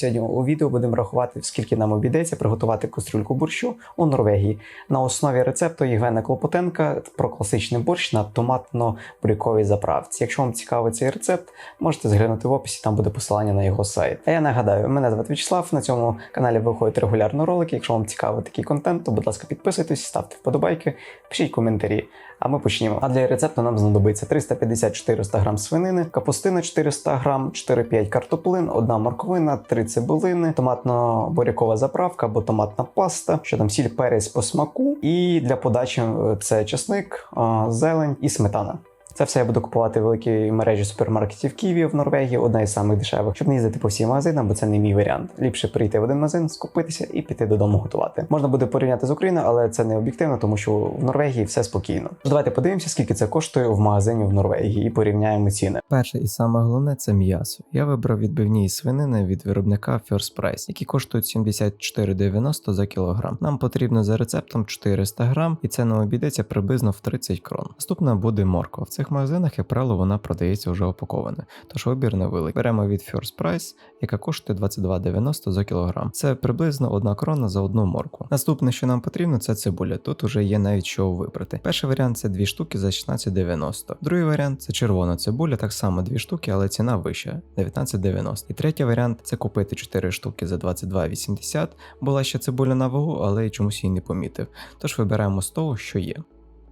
Сьогодні у відео будемо рахувати, скільки нам обійдеться приготувати кастрюльку борщу у Норвегії на основі рецепту Євгена Клопотенка про класичний борщ на томатно-буряковій заправці. Якщо вам цікавий цей рецепт, можете зглянути в описі, там буде посилання на його сайт. А я нагадаю, мене звати Вячеслав. На цьому каналі виходять регулярно ролики. Якщо вам цікавий такий контент, то будь ласка, підписуйтесь, ставте вподобайки, пишіть коментарі. А ми почнімо. А для рецепту нам знадобиться 350-400 грам свинини, капустина 400 грам, 4-5 картоплин, одна морковина, 3 цибулини, томатно-бурякова заправка або томатна паста, що там сіль, перець по смаку. І для подачі е, це чесник, е, зелень і сметана. Це все я буду купувати в великій мережі супермаркетів Києві в Норвегії, одна із самих дешевих, щоб не їздити по всім магазинам, бо це не мій варіант. Ліпше прийти в один магазин, скупитися і піти додому готувати. Можна буде порівняти з Україною, але це не об'єктивно, тому що в Норвегії все спокійно. Тож давайте подивимося, скільки це коштує в магазині в Норвегії, і порівняємо ціни. Перше і саме головне це м'ясо. Я вибрав відбивні свинини від виробника First Price, які коштують 74,90 за кілограм. Нам потрібно за рецептом 400 грам, і це нам обійдеться приблизно в 30 крон. Наступна буде морква. В цих магазинах, як правило, вона продається вже опакована, тож вибір невеликий. Беремо від First Price, яка коштує 22,90 за кілограм. Це приблизно одна крона за одну моркву. Наступне, що нам потрібно, це цибуля. Тут уже є навіть що вибрати. Перший варіант це дві штуки за 16,90. Другий варіант це червона цибуля, так само дві штуки, але ціна вища 19,90. І третій варіант це купити 4 штуки за 22,80. Була ще цибуля на вагу, але чомусь її не помітив. Тож вибираємо з того, що є.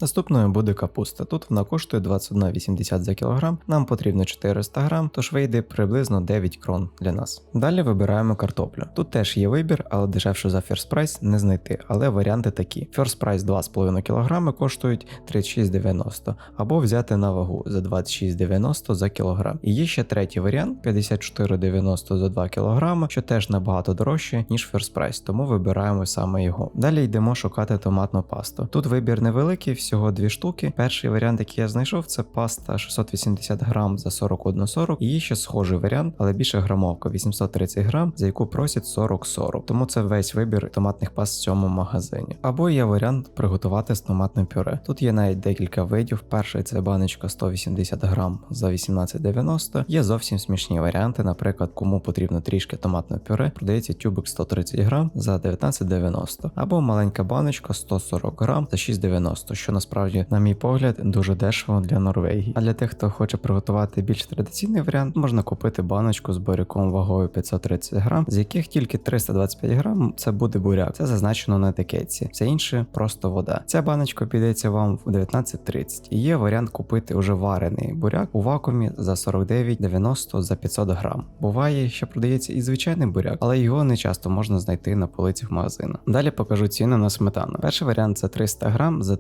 Наступною буде капуста. Тут вона коштує 21,80 за кілограм. Нам потрібно 400 грам, тож вийде приблизно 9 крон для нас. Далі вибираємо картоплю. Тут теж є вибір, але дешевше за First Price не знайти. Але варіанти такі: First Price 2,5 кг коштують 36,90 або взяти на вагу за 26,90 за кілограм. І є ще третій варіант 54,90 за 2 кг, що теж набагато дорожче, ніж First Price, тому вибираємо саме його. Далі йдемо шукати томатну пасту. Тут вибір невеликий, всього дві штуки. Перший варіант, який я знайшов, це паста 680 грам за 41,40. І ще схожий варіант, але більше грамовка 830 грам, за яку просять 40-40. Тому це весь вибір томатних паст в цьому магазині. Або є варіант приготувати з томатним пюре. Тут є навіть декілька видів. Перший це баночка 180 грам за 18,90. Є зовсім смішні варіанти. Наприклад, кому потрібно трішки томатного пюре, продається тюбик 130 грам за 19,90. Або маленька баночка 140 грам за 6,90, що насправді, на мій погляд, дуже дешево для Норвегії. А для тих, хто хоче приготувати більш традиційний варіант, можна купити баночку з буряком вагою 530 грам, з яких тільки 325 грам це буде буряк. Це зазначено на етикетці. Все інше просто вода. Ця баночка підеться вам в 19.30. І є варіант купити уже варений буряк у вакуумі за 49,90 за 500 грам. Буває, що продається і звичайний буряк, але його не часто можна знайти на полицях магазину. Далі покажу ціни на сметану. Перший варіант це 300 грам за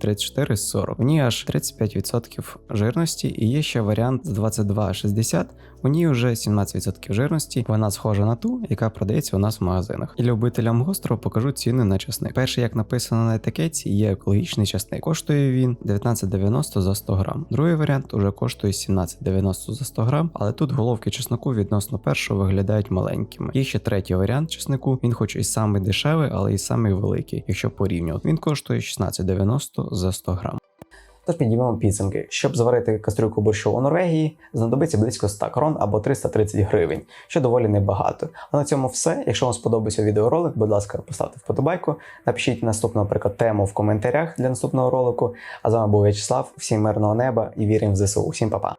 34,40. В ній аж 35% жирності, і є ще варіант з 22,60. У ній вже 17% жирності. Вона схожа на ту, яка продається у нас в магазинах. І любителям гострого покажу ціни на часник. Перший, як написано на етикетці, є екологічний часник. Коштує він 19,90 за 100 грам. Другий варіант уже коштує 17,90 за 100 грам, але тут головки чеснику відносно першого виглядають маленькими. Є ще третій варіант чеснику. Він хоч і самий дешевий, але і самий великий, якщо порівнювати. Він коштує 16,90 за 100 грам. Тож підіймемо підсумки. Щоб зварити кастрюльку борщу у Норвегії, знадобиться близько 100 крон або 330 гривень, що доволі небагато. А на цьому все. Якщо вам сподобався відеоролик, будь ласка, поставте вподобайку, напишіть наступну, наприклад, тему в коментарях для наступного ролику. А з вами був В'ячеслав. Всім мирного неба і віримо в ЗСУ. Всім па-па.